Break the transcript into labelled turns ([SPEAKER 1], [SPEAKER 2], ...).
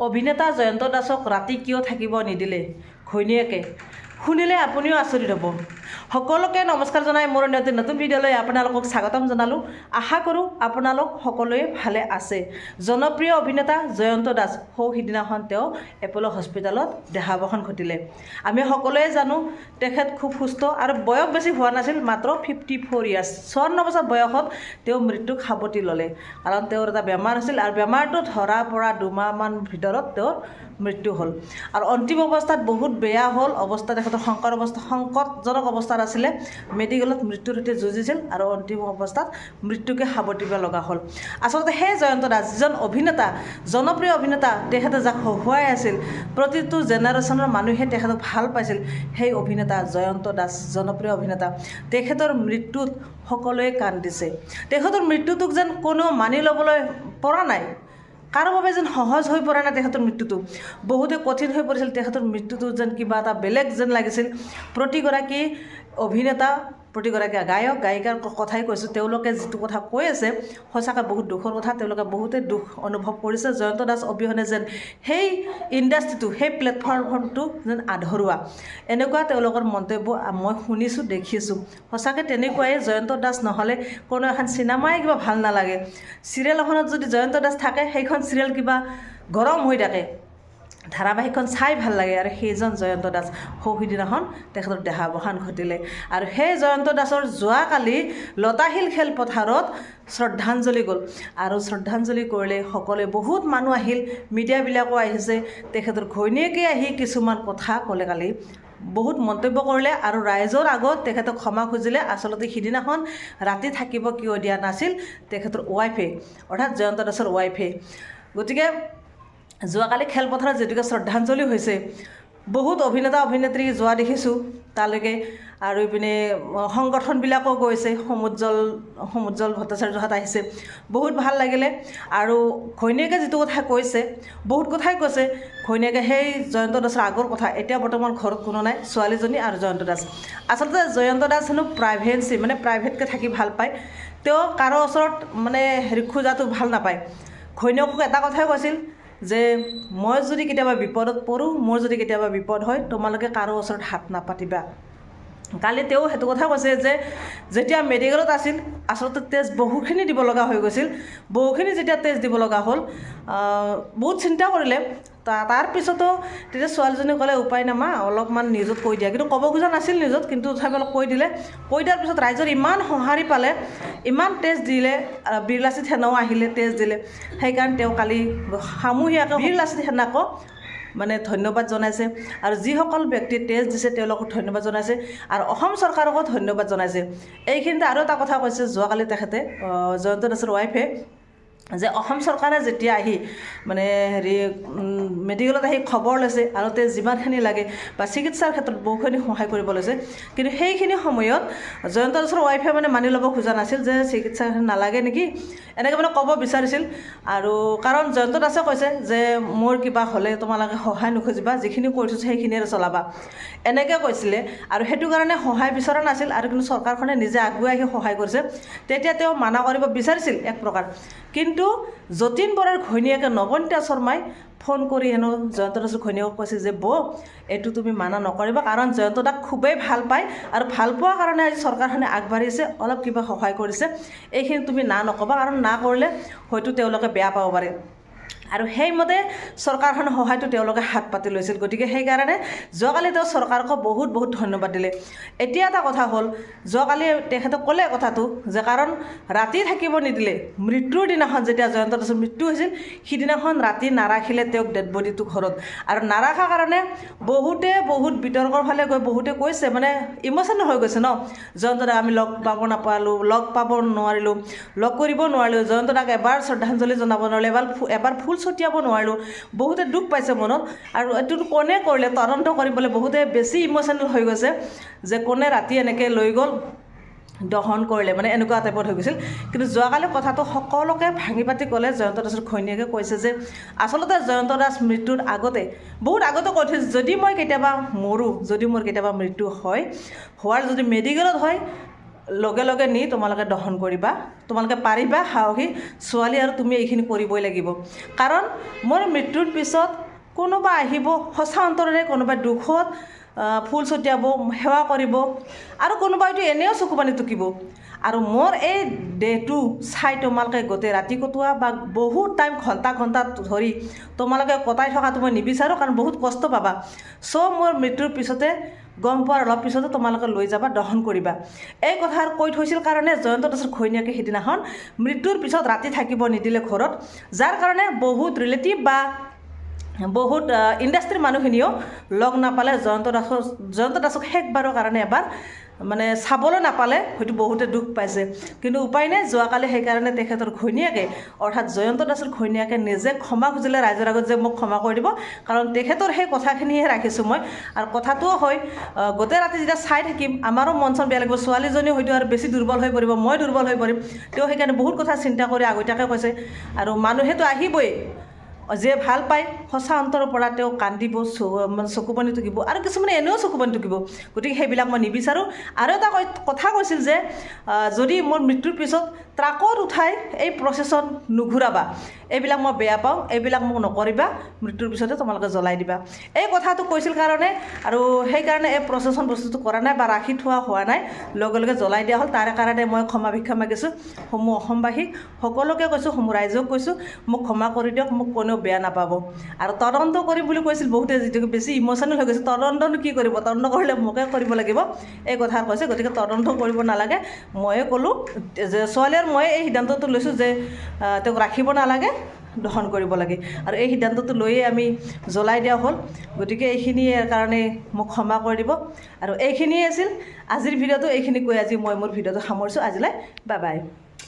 [SPEAKER 1] অভিনেতা জয়ন্ত দাসক ৰাতি কিয় থাকিব নিদিলে? ঘৈণীয়েকে শুনিলে আপুনিও আচৰিত হ'ব। সকলোকে নমস্কাৰ জনাই মোৰ নতুন নতুন ভিডিঅ'লৈ আপোনালোকক স্বাগতম জনালোঁ। আশা কৰোঁ আপোনালোক সকলোৱে ভালে আছে। জনপ্ৰিয় অভিনেতা জয়ন্ত দাস সৌ সিদিনাখন তেওঁ এপ'ল' হস্পিটেলত দেহাৱসান ঘটিলে। আমি সকলোৱে জানো তেখেত খুব সুস্থ আৰু বয়স বেছি হোৱা নাছিল মাত্ৰ ফিফটি ফ'ৰ ইয়াৰ্ছ চৌৱন্ন বছৰ বয়সত তেওঁ মৃত্যুক সাৱটি ল'লে। কাৰণ তেওঁৰ এটা বেমাৰ আছিল আৰু বেমাৰটো ধৰা পৰা দুমাহমান ভিতৰত তেওঁৰ মৃত্যু হ'ল। আৰু অন্তিম অৱস্থাত বহুত বেয়া হ'ল অৱস্থা তেখেতৰ সংকট অৱস্থা সংকটজনক অৱস্থাত আছিলে মেডিকেলত মৃত্যুৰ সৈতে যুঁজিছিল আৰু অন্তিম অৱস্থাত মৃত্যুকে সাৱটিব লগা হ'ল। আচলতে সেই জয়ন্ত দাস যিজন অভিনেতা জনপ্ৰিয় অভিনেতা তেখেতে যাক হহুৱাই আছিল প্ৰতিটো জেনেৰেশ্যনৰ মানুহে তেখেতক ভাল পাইছিল সেই অভিনেতা জয়ন্ত দাস জনপ্ৰিয় অভিনেতা। তেখেতৰ মৃত্যুত সকলোৱে কান্দিছে। তেখেতৰ মৃত্যুটোক যেন কোনেও মানি ল'বলৈ পৰা নাই কাৰো বাবে যেন সহজ হৈ পৰা নাই তেখেতৰ মৃত্যুটো? বহুতে কঠিন হৈ পৰিছিল তেখেতৰ মৃত্যুটো যেন কিবা এটা বেলেগ যেন লাগিছিল। প্ৰতিগৰাকী অভিনেতা প্ৰতিগৰাকী গায়ক গায়িকাৰ কথাই কৈছোঁ তেওঁলোকে যিটো কথা কৈ আছে সঁচাকৈ বহুত দুখৰ কথা তেওঁলোকে বহুতে দুখ অনুভৱ কৰিছে। জয়ন্ত দাস অবিহনে যেন সেই ইণ্ডাষ্ট্ৰিটো সেই প্লেটফৰ্মটো যেন আধৰুৱা। এনেকুৱা তেওঁলোকৰ মন্তব্য মই শুনিছোঁ দেখিছোঁ। সঁচাকৈ তেনেকুৱাই জয়ন্ত দাস নহ'লে কোনো এখন চিনেমাই কিবা ভাল নালাগে। চিৰিয়েল এখনত যদি জয়ন্ত দাস থাকে সেইখন চিৰিয়েল কিবা গৰম হৈ থাকে। ধাৰাবাহিকখন চাই ভাল লাগে আৰু সেইজন জয়ন্ত দাস। সৌ সিদিনাখন তেখেতৰ দেহাৱসান ঘটিলে। আৰু সেই জয়ন্ত দাসৰ যোৱাকালি লতাশিল খেলপথাৰত শ্ৰদ্ধাঞ্জলি গ'ল। আৰু শ্ৰদ্ধাঞ্জলি কৰিলে সকলোৱে বহুত মানুহ আহিল মিডিয়াবিলাকো আহিছে। তেখেতৰ ঘৈণীয়েকে আহি কিছুমান কথা ক'লে কালি। বহুত মন্তব্য কৰিলে আৰু ৰাইজৰ আগত তেখেতক ক্ষমা খুজিলে। আচলতে সিদিনাখন ৰাতি থাকিব কিয় দিয়া নাছিল তেখেতৰ ৱাইফে অৰ্থাৎ জয়ন্ত দাসৰ ৱাইফে। গতিকে যোৱাকালি খেলপথাৰত যিটোকে শ্ৰদ্ধাঞ্জলি হৈছে বহুত অভিনেতা অভিনেত্ৰী যোৱা দেখিছোঁ তালৈকে। আৰু ইপিনে সংগঠনবিলাকো গৈছে সমুজ্জ্বল সমুজ্জ্বল ভট্টাচাৰ্যহঁত আহিছে। বহুত ভাল লাগিলে। আৰু ঘৈণীয়েকে যিটো কথা কৈছে বহুত কথাই কৈছে। ঘৈণীয়েকে সেই জয়ন্ত দাসৰ আগৰ কথা এতিয়া বৰ্তমান ঘৰত কোনো নাই ছোৱালীজনী আৰু জয়ন্ত দাস। আচলতে জয়ন্ত দাস হেনো প্ৰাইভেঞ্চি মানে প্ৰাইভেটকৈ থাকি ভাল পায়। তেওঁ কাৰো ওচৰত মানে হেৰি খোজাটো ভাল নাপায়। ঘৈণীয়েকক এটা কথাই কৈছিল যে মই যদি কেতিয়াবা বিপদত পৰোঁ মোৰ যদি কেতিয়াবা বিপদ হয় তোমালোকে কাৰো ওচৰত হাত নাপাতিবা। কালি তেওঁ সেইটো কথা কৈছে যে যেতিয়া মেডিকেলত আছিল আচলতে তেজ বহুখিনি দিব লগা হৈ গৈছিল। বহুখিনি যেতিয়া তেজ দিব লগা হ'ল বহুত চিন্তা কৰিলে। তাৰপিছতো তেতিয়া ছোৱালীজনী ক'লে উপায় নামা অলপমান নিউজত কৈ দিয়া। কিন্তু ক'ব খোজা নাছিল নিউজত কিন্তু তথাপি অলপ কৈ দিলে। কৈ দিয়াৰ পিছত ৰাইজৰ ইমান সঁহাৰি পালে ইমান তেজ দিলে আহ, বীৰলাচিত সেনাও আহিলে তেজ দিলে। সেইকাৰণে তেওঁ কালি সামূহিকভাৱে বীৰলাচিত সেনাকো মানে ধন্যবাদ জনাইছে। আৰু যিসকল ব্যক্তিয়ে তেজ দিছে তেওঁলোকক ধন্যবাদ জনাইছে। আৰু অসম চৰকাৰকো ধন্যবাদ জনাইছে। এইখিনিতে আৰু এটা কথা কৈছে যোৱাকালি তেখেতে জয়ন্ত দাসৰ ৱাইফে যে অসম চৰকাৰে যেতিয়া আহি মানে হেৰি মেডিকেলত আহি খবৰ লৈছে আৰু তেজ যিমানখিনি লাগে বা চিকিৎসাৰ ক্ষেত্ৰত বহুখিনি সহায় কৰিব লৈছে কিন্তু সেইখিনি সময়ত জয়ন্ত দাসৰ ৱাইফে মানে মানি ল'ব খোজা নাছিল যে চিকিৎসা নালাগে নেকি? এনেকৈ মানে ক'ব বিচাৰিছিল। আৰু কাৰণ জয়ন্ত দাসে কৈছে যে মোৰ কিবা হ'লে তোমালোকে সহায় নোখোজিবা যিখিনি কৰি থৈছোঁ সেইখিনিৰে চলাবা। এনেকৈ কৈছিলে আৰু সেইটো কাৰণে সহায় বিচৰা নাছিল আৰু কিন্তু চৰকাৰখনে নিজে আগুৱাই আহি সহায় কৰিছে। তেতিয়া তেওঁ মানা কৰিব বিচাৰিছিল এক প্ৰকাৰ। কিন্তু যতীন বৰাৰ ঘৈণীয়েকে নৱনীতা শৰ্মাই ফোন কৰি হেনো জয়ন্ত দাসৰ ঘৈণীয়েকক কৈছে যে বৌ এইটো তুমি মানা নকৰিবা কাৰণ জয়ন্ত দাক খুবেই ভাল পায় আৰু ভাল পোৱাৰ কাৰণে আজি চৰকাৰখনে আগবাঢ়িছে অলপ কিবা সহায় কৰিছে। এইখিনি তুমি না নক'বা কাৰণ না কৰিলে হয়তো তেওঁলোকে বেয়া পাব পাৰে। আৰু সেইমতে চৰকাৰখনৰ সহায়টো তেওঁলোকে হাত পাতি লৈছিল। গতিকে সেইকাৰণে যোৱাকালি তেওঁ চৰকাৰকো বহুত বহুত ধন্যবাদ দিলে। এতিয়া এটা কথা হ'ল যোৱাকালি তেখেতে ক'লে কথাটো যে কাৰণ ৰাতি থাকিব নিদিলে। মৃত্যুৰ দিনাখন যেতিয়া জয়ন্ত দাসৰ মৃত্যু হৈছিল সিদিনাখন ৰাতি নাৰাখিলে তেওঁক ডেড বডিটো ঘৰত। আৰু নাৰাখাৰ কাৰণে বহুতে বহুত বিতৰ্কৰ ফালে গৈ বহুতে কৈছে মানে ইম'চনেল হৈ গৈছে ন? জয়ন্ত দাক আমি লগ পাব নাপালোঁ লগ পাব নোৱাৰিলোঁ লগ কৰিব নোৱাৰিলোঁ। জয়ন্ত দাক এবাৰ শ্ৰদ্ধাঞ্জলি জনাব নোৱাৰিলোঁ এবাৰ এবাৰ ফুল ছটিয়াব নোৱাৰিলোঁ বহুতে দুখ পাইছে মনত আৰু এইটো কোনে কৰিলে? তদন্ত কৰিবলৈ বহুতে বেছি ইম'চনেল হৈ গৈছে যে কোনে ৰাতি এনেকৈ লৈ গ'ল দহন কৰিলে মানে এনেকুৱা টাইপত হৈ গৈছিল। কিন্তু যোৱাকালি কথাটো সকলোকে ভাঙি পাতি ক'লে জয়ন্ত দাসৰ ঘৈণীয়েকে কৈছে যে আচলতে জয়ন্ত দাস মৃত্যুৰ আগতে বহুত আগতে কৈ থৈছে যদি মই কেতিয়াবা মৰোঁ যদি মোৰ কেতিয়াবা মৃত্যু হয় হোৱাৰ যদি মেডিকেলত হয় লগে লগে নি, তোমালোকে দহন কৰিবা। তোমালোকে পাৰিবা সাহসী ছোৱালী আৰু তুমি এইখিনি কৰিবই লাগিব। কাৰণ, মোৰ মৃত্যুৰ পিছত কোনোবা আহিব, সঁচা অন্তৰেৰে কোনোবাই দুখত ফুল ছটিয়াব, সেৱা কৰিব, আৰু কোনোবাইতো এনেও চকু পানী টুকিব। আৰু মোৰ এই দেহটো চাই তোমালোকে গোটেই ৰাতি কটোৱা বা বহুত টাইম ঘণ্টা ঘণ্টা ধৰি তোমালোকে কটাই থকাটো মই নিবিচাৰোঁ, কাৰণ বহুত কষ্ট পাবা। চ' মোৰ মৃত্যুৰ পিছতে গম পোৱাৰ অলপ পিছতে তোমালোকে লৈ যাবা দহন কৰিবা। এই কথা কৈ থৈছিল কাৰণে জয়ন্ত দাসৰ ঘৈণীয়েকে সিদিনাখন মৃত্যুৰ পিছত ৰাতি থাকিব নিদিলে ঘৰত যাৰ কাৰণে বহুত ৰিলেটিভ বা বহুত ইণ্ডাষ্ট্ৰীৰ মানুহখিনিও লগ নাপালে জয়ন্ত দাসৰ জয়ন্ত দাসক শেষবাৰৰ কাৰণে এবাৰ মানে চাবলৈ নাপালে হয়তো বহুতে দুখ পাইছে। কিন্তু উপায় নাই যোৱাকালি সেইকাৰণে তেখেতৰ ঘৈণীয়েকে অৰ্থাৎ জয়ন্ত দাসৰ ঘৈণীয়েকে নিজে ক্ষমা খুজিলে ৰাইজৰ আগত যে মোক ক্ষমা কৰি দিব কাৰণ তেখেতৰ সেই কথাখিনিহে ৰাখিছোঁ মই। আৰু কথাটোও হয় গোটেই ৰাতি যেতিয়া চাই থাকিম আমাৰো মন চন বেয়া লাগিব ছোৱালীজনী হয়তো আৰু বেছি দুৰ্বল হৈ পৰিব মই দুৰ্বল হৈ পৰিম। তেওঁ সেইকাৰণে বহুত কথা চিন্তা কৰি আগতীয়াকৈ কৈছে। আৰু মানুহেতো আহিবই। যে ভাল পায় সঁচা অন্তৰৰ পৰা তেওঁ কান্দিব চকু পানী টুকিব আৰু কিছুমানে এনেও চকু পানী টুকিব। গতিকে সেইবিলাক মই নিবিচাৰোঁ। আৰু এটা কথা কৈছিল যে যদি মোৰ মৃত্যুৰ পিছত ট্ৰাকত উঠাই এই প্ৰচেছত নুঘূৰাবা এইবিলাক মই বেয়া পাওঁ এইবিলাক মোক নকৰিবা মৃত্যুৰ পিছতে তোমালোকে জ্বলাই দিবা। এই কথাটো কৈছিল কাৰণে আৰু সেইকাৰণে এই প্ৰচেছন বস্তুটো কৰা নাই বা ৰাখি থোৱা হোৱা নাই। লগে লগে জ্বলাই দিয়া হ'ল। তাৰে কাৰণে মই ক্ষমা ভিক্ষা মাগিছোঁ। সমূহ অসমবাসীক সকলোকে কৈছোঁ সমূহ ৰাইজক কৈছোঁ মোক ক্ষমা কৰি দিয়ক মোক কোনেও বেয়া নাপাব। আৰু তদন্ত কৰিম বুলি কৈছিল বহুতে যিটো বেছি ইম'চনেল হৈ গৈছে। তদন্তনো কি কৰিব? তদন্ত কৰিলে মোকে কৰিব লাগিব। এই কথা কৈছে গতিকে তদন্ত কৰিব নালাগে। ময়ে ক'লোঁ যে ছোৱালী আৰু মই এই সিদ্ধান্তটো লৈছোঁ যে তেওঁক ৰাখিব নালাগে। দহন কৰিব লাগে। আৰু এই সিদ্ধান্তটো লৈয়ে আমি জ্বলাই দিয়া হ'ল। গতিকে এইখিনিয়ে কাৰণে মোক ক্ষমা কৰি দিব। আৰু এইখিনিয়ে আছিল। আজিৰ ভিডিঅ'টো এইখিনি কৈ আজি মই মোৰ ভিডিঅ'টো সামৰিছোঁ। আজিলৈ বাই বাই।